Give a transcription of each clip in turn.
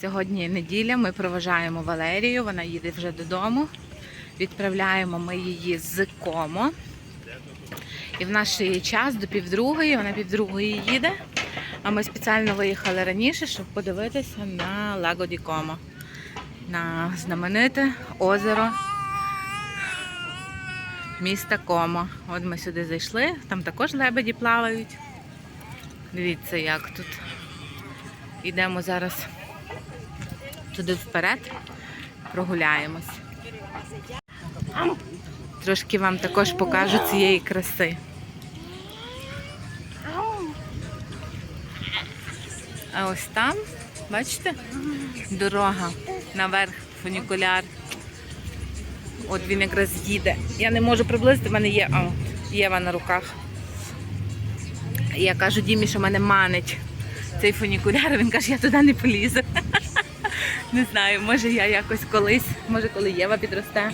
Сьогодні неділя, ми проважаємо Валерію, вона їде вже додому. Відправляємо ми її з Комо. І в наш є час до півдругої, вона півдругої їде. А ми спеціально виїхали раніше, щоб подивитися на Лаго ді Комо. На знамените озеро міста Комо. От ми сюди зайшли, там також лебеді плавають. Дивіться, як тут. Йдемо зараз туди вперед, прогуляємось. Трошки вам також покажу цієї краси. А ось там, бачите, дорога наверх, фунікуляр. От він якраз їде. Я не можу приблизити, в мене є о, Єва на руках. Я кажу Дімі, що мене манить цей фунікуляр, він каже, я туди не полізу. Не знаю, може я якось колись, може коли Єва підросте.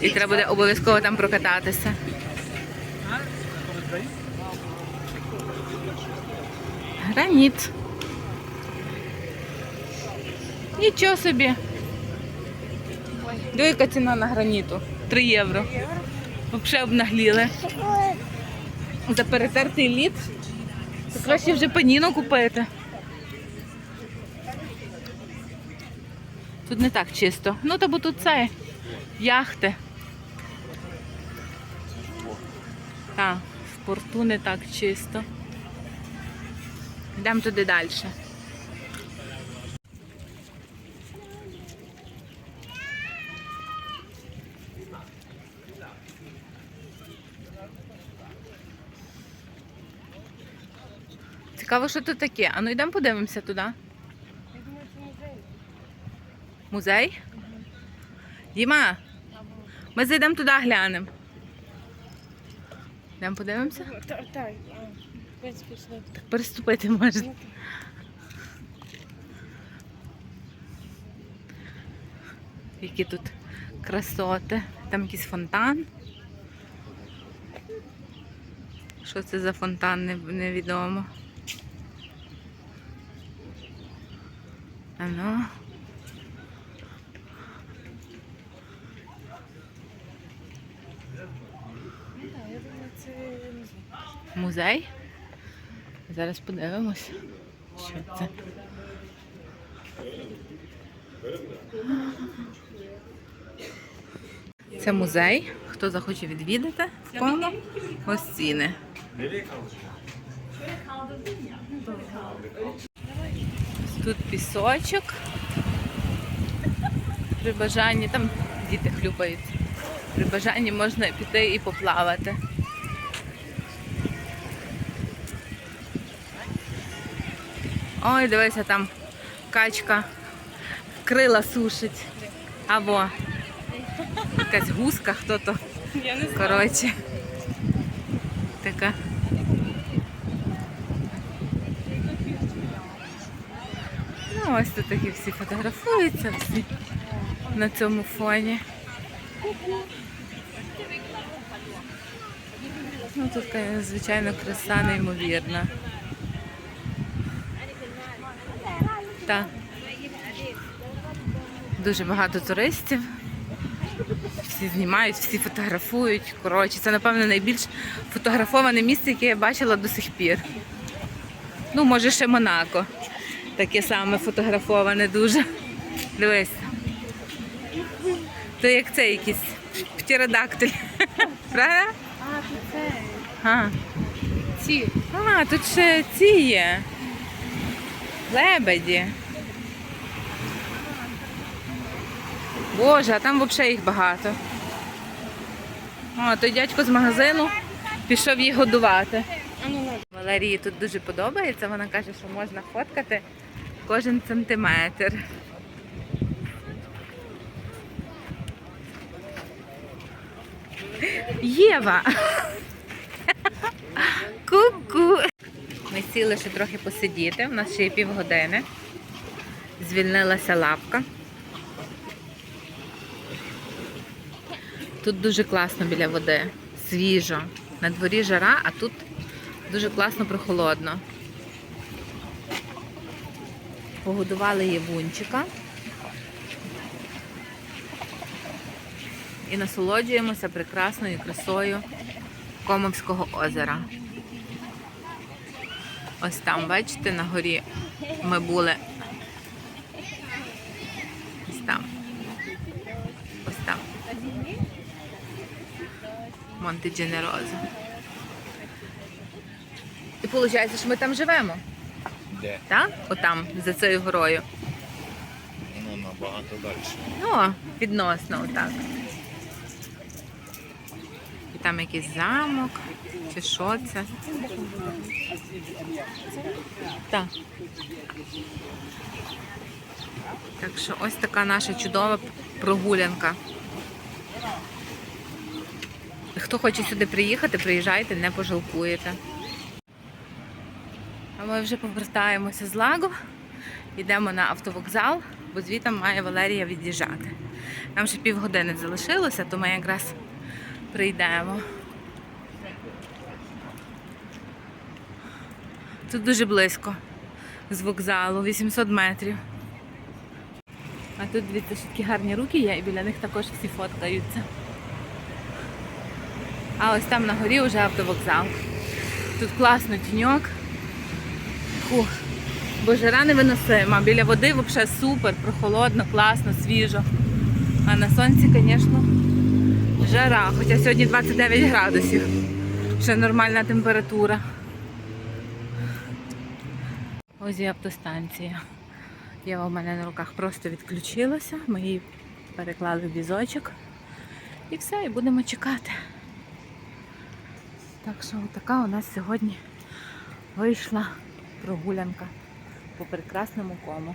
І треба буде обов'язково там прокататися. Граніт. Нічого собі. Яка ціна на граніту. 3 євро. Взагалі обнагліли. За перетертий лід. То краще вже паніно купити. Тут не так чисто. Ну, та бо тут це яхти. Так, в порту не так чисто. Йдемо туди далі. Цікаво, що тут таке. А ну йдемо подивимося туди. Я думаю, це музей. Музей? Діма, ми зайдемо туди глянемо. Йдемо подивимося? Так, так. Так переступити можна. Ну, Які тут красоти. Там якийсь фонтан. Що це за фонтан, не- невідомо. А ну. Музей. Зараз подивимось, що це. Це музей. Хто захоче відвідати в Комо, ось ціни. Тут пісочок. При бажанні, там діти хлюпають. При бажанні можна піти і поплавати. Ой, дивися, там качка крила сушить. Або якась гуска, хто то. Я не знаю. Коротше. Така. Ось тут такі всі фотографуються всі на цьому фоні. Ну, тут, конечно, звичайно, краса неймовірна. Так. Дуже багато туристів. Всі знімають, всі фотографують. Коротше, це, напевно, найбільш фотографоване місце, яке я бачила до сих пір. Ну, може, ще Монако. Таке саме фотографоване дуже. Дивись. То як це якийсь птеродактиль. Правда? А, тут це. А. Ці. а, тут ще ці є. Лебеді. Боже, а там взагалі їх багато. О, той дядько з магазину пішов їх годувати. А ну. Валерії тут дуже подобається. Вона каже, що можна фоткати кожен сантиметр. Єва! Ку-ку! Ми сіли ще трохи посидіти, у нас ще є півгодини. Звільнилася лавка. Тут дуже класно біля води, свіжо. На дворі жара, а тут дуже класно прохолодно. Погодували Євунчика. І насолоджуємося прекрасною красою Комовського озера. Ось там, бачите, на горі ми були. Ось там. Ось там. Монте Дженерозо. І виходить, що ми там живемо, Де? так? Отам, за цією горою. Ну, набагато далі. Ну, відносно отак. І там якийсь замок, чи що це? Так. Так що ось така наша чудова прогулянка. Хто хоче сюди приїхати, приїжджайте, не пожалкуєте. А ми вже повертаємося з лагу, йдемо на автовокзал, бо звідти має Валерія від'їжджати. Нам ще півгодини залишилося, то ми якраз прийдемо. Тут дуже близько з вокзалу, 800 метрів. А тут дивіться, що такі гарні руки є, і біля них також всі фоткаються. А ось там на горі вже автовокзал. Тут класно тіньок. Фух. Бо жара невиносима. Біля води взагалі супер, прохолодно, класно, свіжо. А на сонці, звісно, жара. Хоча сьогодні 29 градусів. Ще нормальна температура. Ось і автостанція. Єва у мене на руках просто відключилася. Ми її переклали в візочок. І все, і будемо чекати. Так що така у нас сьогодні вийшла прогулянка по прекрасному кому.